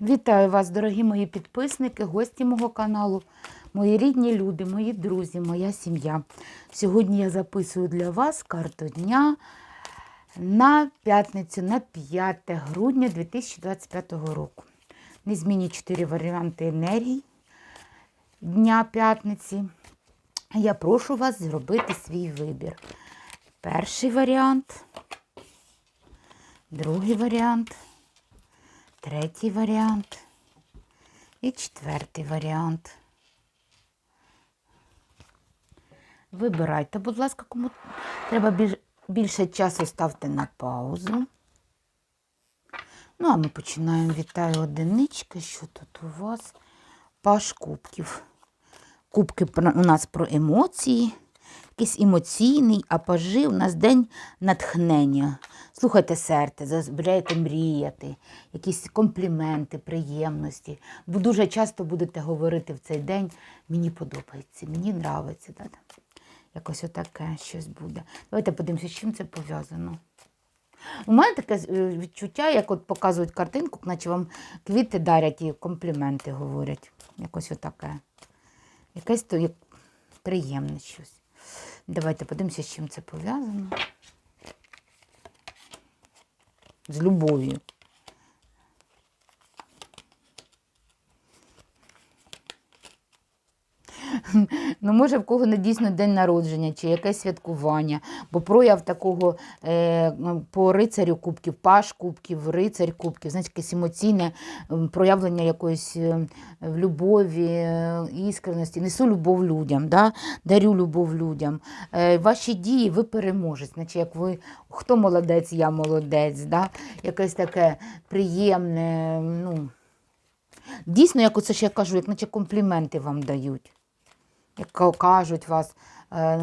Вітаю вас, дорогі мої підписники, гості мого каналу, мої рідні люди, мої друзі, моя сім'я. Сьогодні я записую для вас карту дня на п'ятницю, на 5 грудня 2025 року. Незмінні чотири варіанти енергій дня п'ятниці. Я прошу вас зробити свій вибір. Перший варіант, другий варіант. Третій варіант і четвертий варіант. Вибирайте, будь ласка, кому треба більше часу ставте на паузу. Ну, а ми починаємо. Вітаю одинички. Що тут у вас? Паш кубків. Кубки у нас про емоції. Якийсь емоційний, а пажи у нас день натхнення. Слухайте серце, зазволяєте мріяти, якісь компліменти, приємності. Бо дуже часто будете говорити в цей день мені подобається, мені. Да? Якось отаке щось буде. Давайте подивимося, з чим це пов'язано. У мене таке е, відчуття, як от показують картинку, наче вам квіти дарять і компліменти говорять. Якось отаке. Якесь то як приємне щось. Давайте подивимося, з чим це пов'язано. З любов'ю. Ну, може, в кого не дійсно день народження чи якесь святкування, бо прояв такого е, по рицарю кубків, паш кубків, рицарь кубків, знаєте, якесь емоційне проявлення якоїсь е, в любові, е, іскреності. Несу любов людям, да? дарю любов людям. Е, ваші дії ви переможете. Значить, як ви хто молодець, я молодець. Да? Якесь таке приємне. ну... Дійсно, як оце ж я кажу, як наче компліменти вам дають як кажуть вас, е,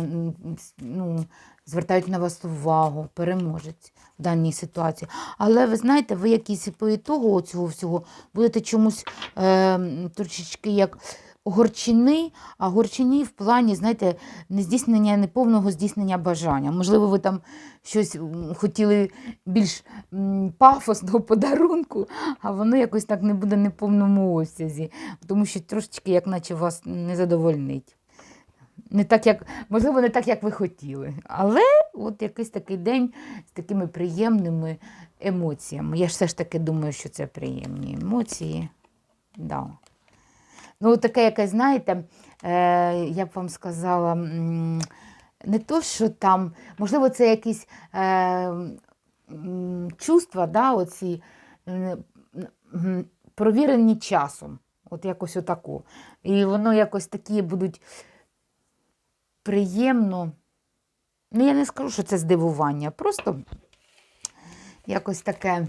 ну, звертають на вас увагу, переможець в даній ситуації. Але ви знаєте, ви якісь по ітогу цього всього будете чомусь е, трошечки як горчини, а горчині в плані, знаєте, не здійснення, неповного здійснення бажання. Можливо, ви там щось хотіли більш пафосного подарунку, а воно якось так не буде не в повному обсязі, тому що трошечки, як наче вас не задовольнить. Не так, як, можливо, не так, як ви хотіли. Але от якийсь такий день з такими приємними емоціями. Я ж все ж таки думаю, що це приємні емоції. Да. Ну, таке якесь, знаєте, е, я б вам сказала, не то, що там, можливо, це якісь е, чувства, да, оці, е, провірені часом. От якось отако. І воно якось такі будуть приємно. Ну, я не скажу, що це здивування, просто якось таке.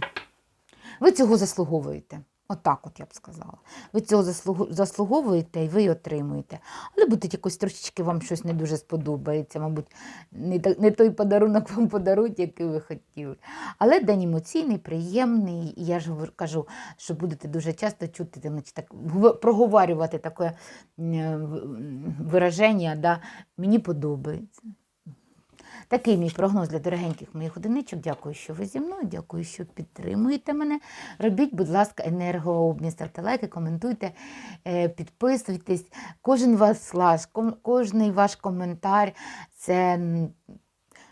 Ви цього заслуговуєте. Отак, от я б сказала. Ви цього заслуговуєте і ви отримуєте. Але буде якось трошечки вам щось не дуже сподобається, мабуть, не, не той подарунок вам подарують, який ви хотіли. Але день емоційний, приємний. І я ж кажу, що будете дуже часто чути, так, проговорювати таке вираження, да, мені подобається. Такий мій прогноз для дорогеньких моїх одиничок. Дякую, що ви зі мною. Дякую, що підтримуєте мене. Робіть, будь ласка, енергообмін, ставте лайки, коментуйте, е, підписуйтесь. Кожен ваш лайк, кожний ваш коментар це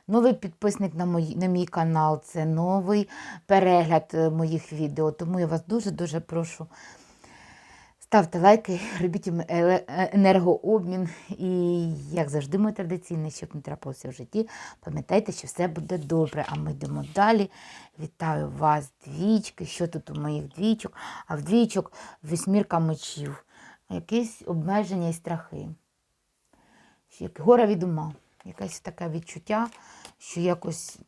новий підписник на, мої, на мій канал, це новий перегляд е, моїх відео. Тому я вас дуже-дуже прошу. Ставте лайки, робіть е, енергообмін. І, як завжди, моє традиційне, щоб не трапилося в житті, пам'ятайте, що все буде добре. А ми йдемо далі. Вітаю вас, двічки. Що тут у моїх двічок? А в двічок вісьмірка мечів. Якісь обмеження і страхи. Гора від ума. Якесь таке відчуття, що якось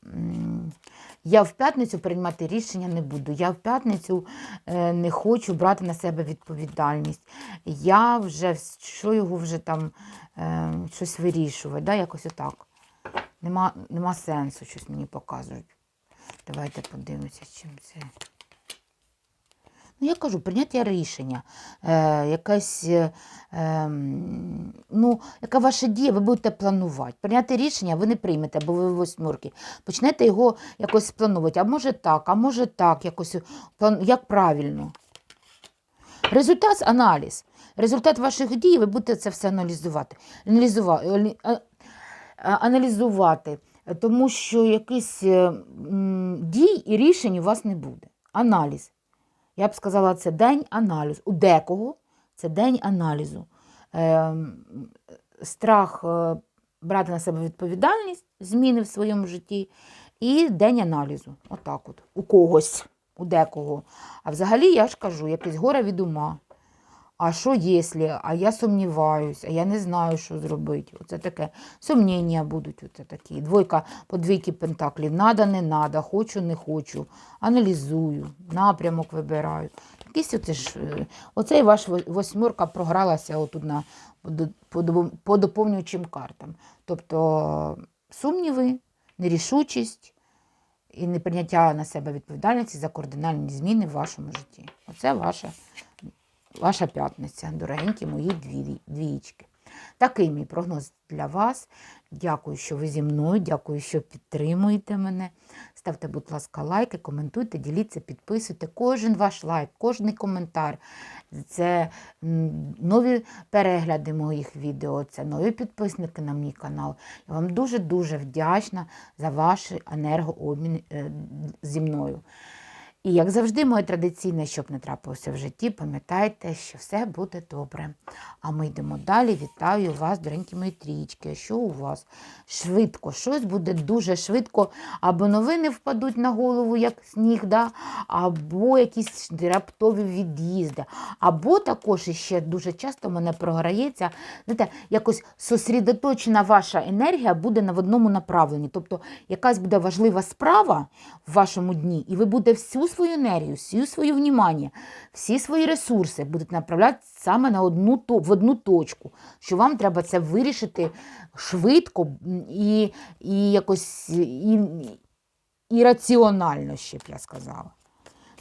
я в п'ятницю приймати рішення не буду. Я в п'ятницю е, не хочу брати на себе відповідальність. Я вже що його вже там е, щось вирішувати, да? якось отак. Нема, нема сенсу, щось мені показують. Давайте подивимося, чим це. Ну, я кажу, прийняття рішення, е, якась, е, ем, ну, яка ваша дія, ви будете планувати. Прийняти рішення ви не приймете, бо ви восьмерки. Почнете його якось планувати. А може так, а може так, якось як правильно. Результат аналіз. Результат ваших дій, ви будете це все аналізувати. Аналізувати, а- аналізувати тому що якийсь е, дій і рішень у вас не буде. Аналіз. Я б сказала, це день аналізу. У декого це день аналізу. Е, страх брати на себе відповідальність, зміни в своєму житті, і день аналізу. Отак от. У когось, у декого. А взагалі, я ж кажу, якесь горе від ума. А що якщо? А я сумніваюсь, а я не знаю, що зробити. Оце таке. Сумніння будуть оце такі. Двойка по двійки пентаклів. Надо, не надо, хочу, не хочу. Аналізую, напрямок вибираю. Якийсь оце ж, е, оцей ваш во- восьмерка програлася отут на, по по доповнюючим картам. Тобто сумніви, нерішучість і неприйняття на себе відповідальності за кардинальні зміни в вашому житті. Оце ваша ваша п'ятниця, дорогенькі мої дві, двієчки. Такий мій прогноз для вас. Дякую, що ви зі мною, дякую, що підтримуєте мене. Ставте, будь ласка, лайки, коментуйте, діліться, підписуйте. Кожен ваш лайк, кожний коментар. Це нові перегляди моїх відео, це нові підписники на мій канал. Я вам дуже-дуже вдячна за ваш енергообмін е, зі мною. І як завжди, моє традиційне, щоб не трапилося в житті, пам'ятайте, що все буде добре. А ми йдемо далі. Вітаю вас, доренькі мої трічки. Що у вас? Швидко, щось буде дуже швидко, або новини впадуть на голову, як сніг, да? або якісь раптові від'їзди. Або також іще дуже часто мене програється, знаєте, якось сосредоточена ваша енергія буде на одному направленні. Тобто якась буде важлива справа в вашому дні, і ви будете всю свою енергію, всю свою внімання, всі свої ресурси будете направляти саме на одну в одну точку, що вам треба це вирішити швидко і, і якось і, і раціонально, ще б я сказала.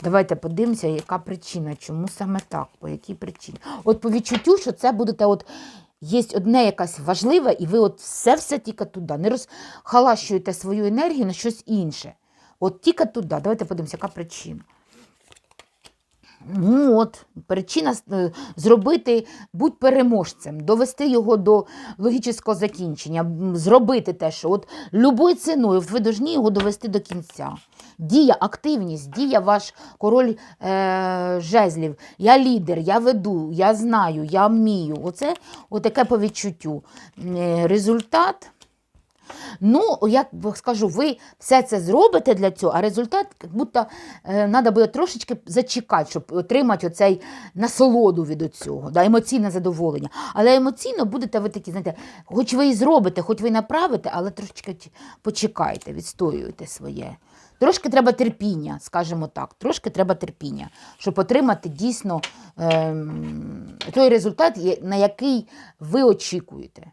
Давайте подивимося, яка причина, чому саме так, по якій причині. От по відчуттю, що це будете, от є одне якась важливе, і ви от все-все тільки туди. Не розхалащуєте свою енергію на щось інше. От тільки туди. Давайте подивимося, яка причина. Ну от, причина е, зробити, будь переможцем, довести його до логічного закінчення, зробити те, що от любою ціною ви повинні його довести до кінця. Дія, активність, дія ваш король е, жезлів. Я лідер, я веду, я знаю, я вмію. Оце отаке по відчуттю. Е, Результат. Ну, як скажу, ви все це зробите для цього, а результат, як будто е, треба буде трошечки зачекати, щоб отримати оцей насолоду від цього, да, емоційне задоволення. Але емоційно будете ви такі, знаєте, хоч ви і зробите, хоч ви направите, але трошечки почекайте, відстоюйте своє. Трошки треба терпіння, скажімо так, трошки треба терпіння, щоб отримати дійсно ем, той результат, на який ви очікуєте.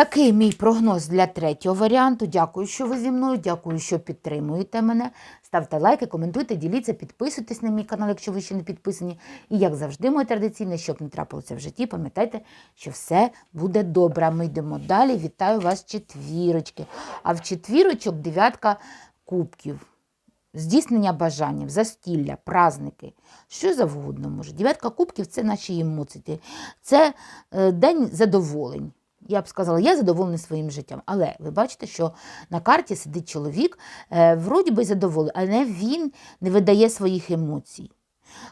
Такий мій прогноз для третього варіанту. Дякую, що ви зі мною. Дякую, що підтримуєте мене. Ставте лайки, коментуйте, діліться, підписуйтесь на мій канал, якщо ви ще не підписані. І як завжди, моє традиційне, щоб не трапилося в житті, пам'ятайте, що все буде добре. Ми йдемо далі. Вітаю вас, четвірочки. А в четвірочок дев'ятка кубків. Здійснення бажаннів, застілля, праздники, що завгодно може. Дев'ятка кубків це наші емоції, це е, день задоволень. Я б сказала, я задоволений своїм життям. Але ви бачите, що на карті сидить чоловік, е, вроді би задоволений, але він не видає своїх емоцій.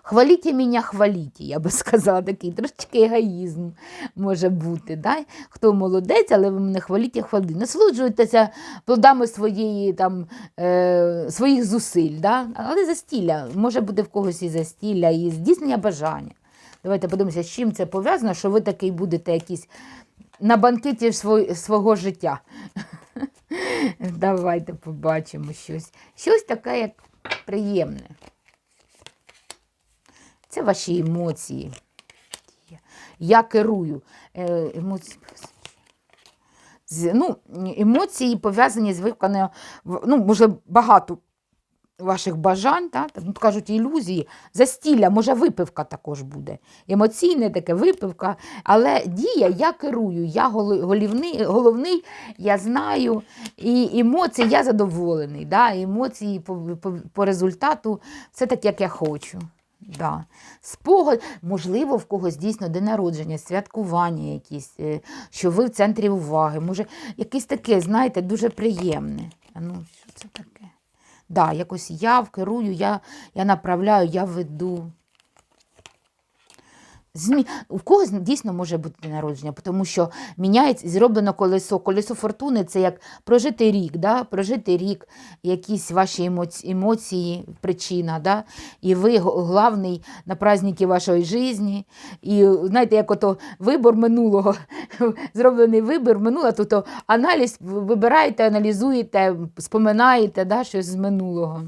Хваліть мене, хваліть, я би сказала, такий трошечки егоїзм може бути. Да? Хто молодець, але ви мене хваліть хваліть. Насолоджуйтеся плодами своєї, там, е, своїх зусиль. Да? Але застілля, може бути в когось і застілля, і здійснення бажання. Давайте подивимося, з чим це пов'язано, що ви такий будете якийсь на банкеті свого, життя. Давайте побачимо щось. Щось таке, як приємне. Це ваші емоції. Я керую. Е, емоції. Ну, емоції пов'язані з виконанням, ну, може, багато ваших бажань, та? так, ну, кажуть, ілюзії, застілля, може, випивка також буде. Емоційне таке випивка, але дія, я керую, я голівний, головний, я знаю, і емоції, я задоволений. Да? Емоції по, по, по результату все так, як я хочу. Да. Спогад, можливо, в когось дійсно день народження, святкування якісь, е, що ви в центрі уваги. Може, якесь таке, знаєте, дуже приємне. Ну, що це таке? Да, якось я керую, я, я направляю, я веду. Змі... У когось дійсно може бути народження, тому що міняється, зроблено колесо. Колесо фортуни це як прожити рік, да? прожити рік, якісь ваші емоції, емоції причина. Да? І ви го- главний на праздники вашої житті. І знаєте, як ото вибор минулого, зроблений вибір минулого, тобто аналіз вибираєте, аналізуєте, споминаєте да, щось з минулого.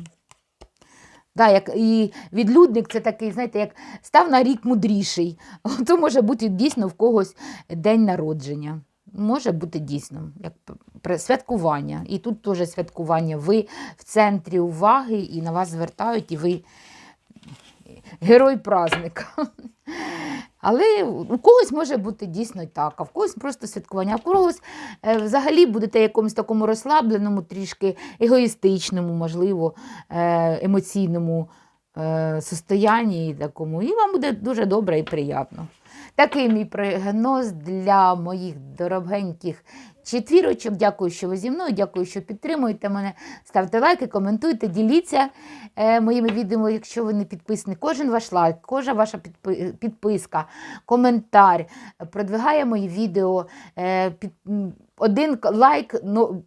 Да, як, і відлюдник це такий, знаєте, як став на рік мудріший. То може бути дійсно в когось день народження. Може бути дійсно як святкування. І тут теж святкування. Ви в центрі уваги і на вас звертають, і ви герой праздника. Але у когось може бути дійсно так, а в когось просто святкування, а в когось е, взагалі будете якомусь такому розслабленому, трішки егоїстичному, можливо, е, емоційному е, состоянні такому, і вам буде дуже добре і приємно. Такий мій прогноз для моїх дорогеньких четвірочок. Дякую, що ви зі мною. Дякую, що підтримуєте мене. Ставте лайки, коментуйте, діліться е, моїми відео, якщо ви не підписані. Кожен ваш лайк, кожна ваша підпи- підписка, коментар продвигає мої відео. Е, один лайк. Ну,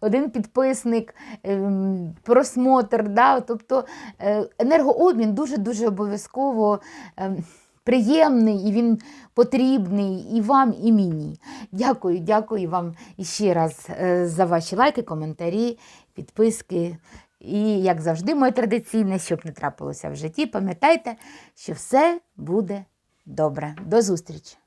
один підписник, ем, просмотр, да? тобто е, енергообмін дуже-дуже обов'язково ем, приємний і він потрібний і вам, і мені. Дякую, дякую вам ще раз е, за ваші лайки, коментарі, підписки. І, як завжди, моє традиційне, щоб не трапилося в житті, пам'ятайте, що все буде добре. До зустрічі!